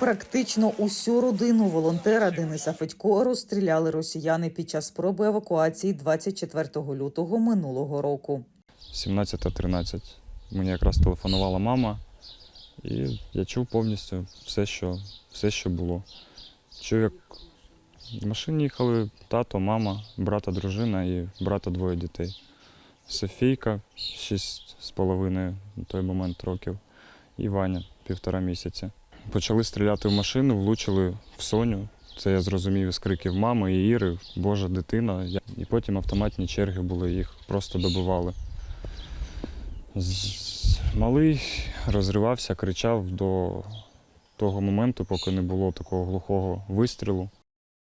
Практично усю родину волонтера Дениса Федько розстріляли росіяни під час спроби евакуації 24 лютого минулого року. 17.13. Мені якраз телефонувала мама, і я чув повністю все, що, все, що було. Чув, як в машині їхали тато, мама, брата, дружина і брата двоє дітей. Софійка, шість з половиною на той момент років, і Ваня півтора місяця. Почали стріляти в машину, влучили в Соню. Це я зрозумів із криків мами і Іри, Божа дитина. І потім автоматні черги були, їх просто добивали. Малий розривався, кричав до того моменту, поки не було такого глухого вистрілу.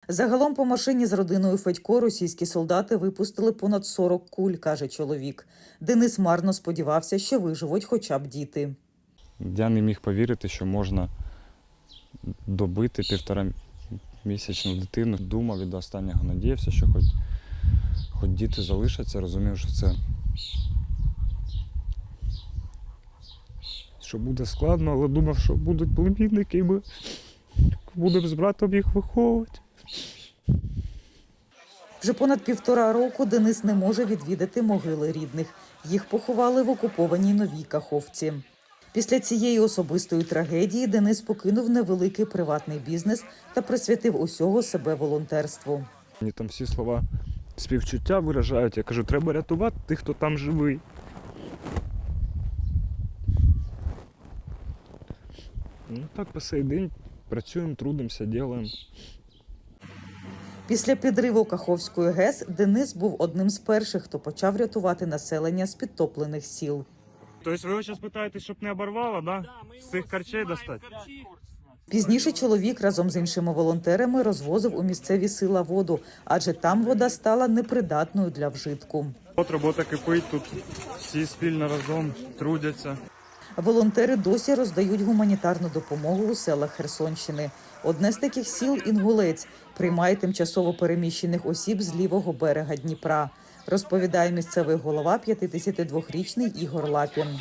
Загалом по машині з родиною Федько російські солдати випустили понад 40 куль, каже чоловік. Денис марно сподівався, що виживуть хоча б діти. Я не міг повірити, що можна добити півтора місячну дитину. Думав від останнього, надіявся, що хоч, хоч діти залишаться, розумів, що це. Що буде складно, але думав, що будуть племінники, і ми будемо з братом їх виховувати. Вже понад півтора року Денис не може відвідати могили рідних. Їх поховали в окупованій новій Каховці. Після цієї особистої трагедії Денис покинув невеликий приватний бізнес та присвятив усього себе волонтерству. Мені там всі слова співчуття виражають. Я кажу, треба рятувати тих, хто там живий. Ну так по сей день працюємо, трудимося, робимо. Після підриву Каховської ГЕС Денис був одним з перших, хто почав рятувати населення з підтоплених сіл. Тобто ви зараз питаєте, щоб не оборвало, да? З цих карчей достати? Пізніше чоловік разом з іншими волонтерами розвозив у місцеві села воду, адже там вода стала непридатною для вжитку. От робота кипить, тут всі спільно разом трудяться. Волонтери досі роздають гуманітарну допомогу у селах Херсонщини. Одне з таких сіл Інгулець приймає тимчасово переміщених осіб з лівого берега Дніпра. Розповідає місцевий голова 52-річний Ігор Лапін.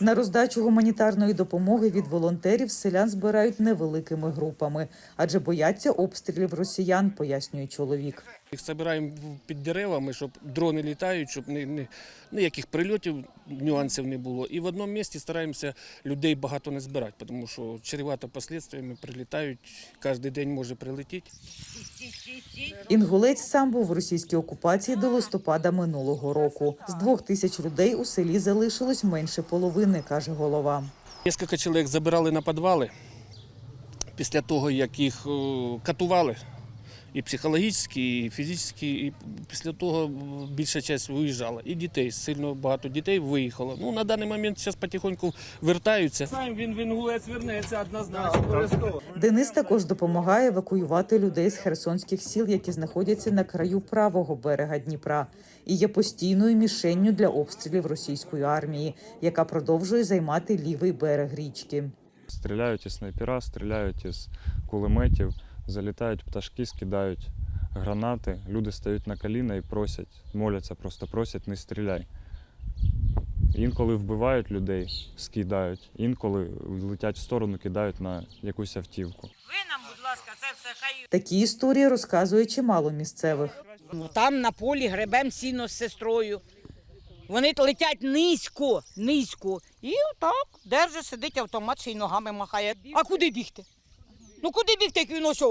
На роздачу гуманітарної допомоги від волонтерів селян збирають невеликими групами, адже бояться обстрілів росіян, пояснює чоловік. Їх збираємо під деревами, щоб дрони літають, щоб ні, ні, ніяких прильотів, нюансів не було. І в одному місці стараємося людей багато не збирати, тому що чревато послідствиями прилітають, кожен день може прилетіти. Інгулець сам був в російській окупації до листопада минулого року. З двох тисяч людей у селі залишилось менше половини, каже голова. Кілька чоловік забирали на підвали після того, як їх е, катували. І психологічно, і фізично, і після того більша частина виїжджала. І дітей, сильно багато дітей виїхало. Ну, на даний момент зараз потихоньку вертаються. Сам він в інгулець вернеться однозначно. Обов'язково. Денис також допомагає евакуювати людей з херсонських сіл, які знаходяться на краю правого берега Дніпра, і є постійною мішенню для обстрілів російської армії, яка продовжує займати лівий берег річки. Стріляють із снайпера, стріляють із кулеметів, залітають пташки, скидають гранати. Люди стають на коліна і просять, моляться, просто просять, не стріляй. Інколи вбивають людей, скидають, інколи летять в сторону, кидають на якусь автівку. Ви нам, будь ласка, це все хай Такі історії розказує чимало місцевих. Ну, там на полі гребем сіно з сестрою. Вони летять низько, низько. І отак держить, сидить автомат, ще й ногами махає. А куди бігти? Ну куди бігти, як він ось?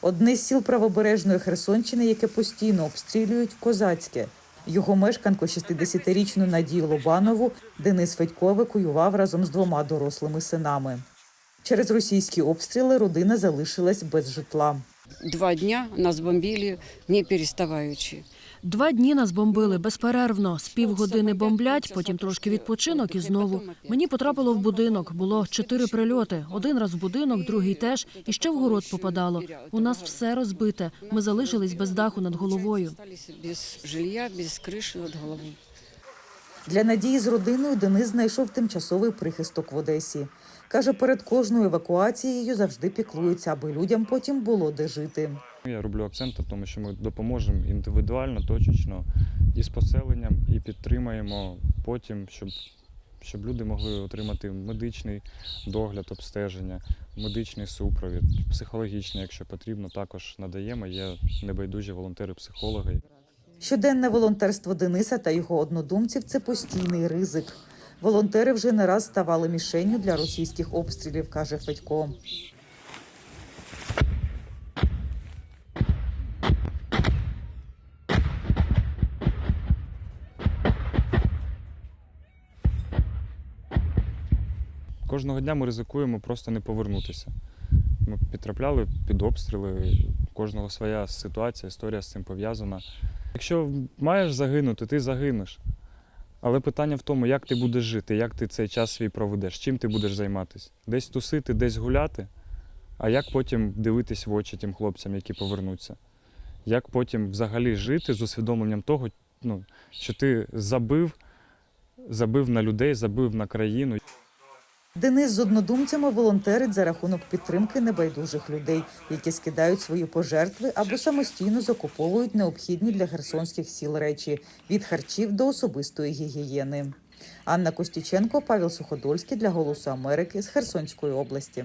Одне з сіл правобережної Херсонщини, яке постійно обстрілюють, козацьке. Його мешканку, 60-річну Надію Лобанову, Денис Федько евакуював разом з двома дорослими синами. Через російські обстріли родина залишилась без житла. Два дня нас бомбили, не переставаючи. Два дні нас бомбили безперервно. З півгодини бомблять, потім трошки відпочинок і знову. Мені потрапило в будинок. Було чотири прильоти. Один раз в будинок, другий теж, і ще в город попадало. У нас все розбите. Ми залишились без даху над головою. Без жилья, без крыши над головой. Для Надії з родиною Денис знайшов тимчасовий прихисток в Одесі. Каже, перед кожною евакуацією завжди піклується, аби людям потім було де жити. Я роблю акцент на тому, що ми допоможемо індивідуально, точечно і з поселенням, і підтримаємо потім, щоб, щоб люди могли отримати медичний догляд, обстеження, медичний супровід, психологічний, якщо потрібно, також надаємо. Є небайдужі волонтери-психологи. Щоденне волонтерство Дениса та його однодумців це постійний ризик. Волонтери вже не раз ставали мішенню для російських обстрілів, каже Федько. Кожного дня ми ризикуємо просто не повернутися. Ми підтрапляли під обстріли, у кожного своя ситуація, історія з цим пов'язана. Якщо маєш загинути, ти загинеш. Але питання в тому, як ти будеш жити, як ти цей час свій проведеш, чим ти будеш займатися. Десь тусити, десь гуляти, а як потім дивитись в очі тим хлопцям, які повернуться. Як потім взагалі жити з усвідомленням того, ну, що ти забив, забив на людей, забив на країну. Денис з однодумцями волонтерить за рахунок підтримки небайдужих людей, які скидають свої пожертви або самостійно закуповують необхідні для херсонських сіл речі від харчів до особистої гігієни. Анна Костюченко, Павел Суходольський для Голосу Америки з Херсонської області.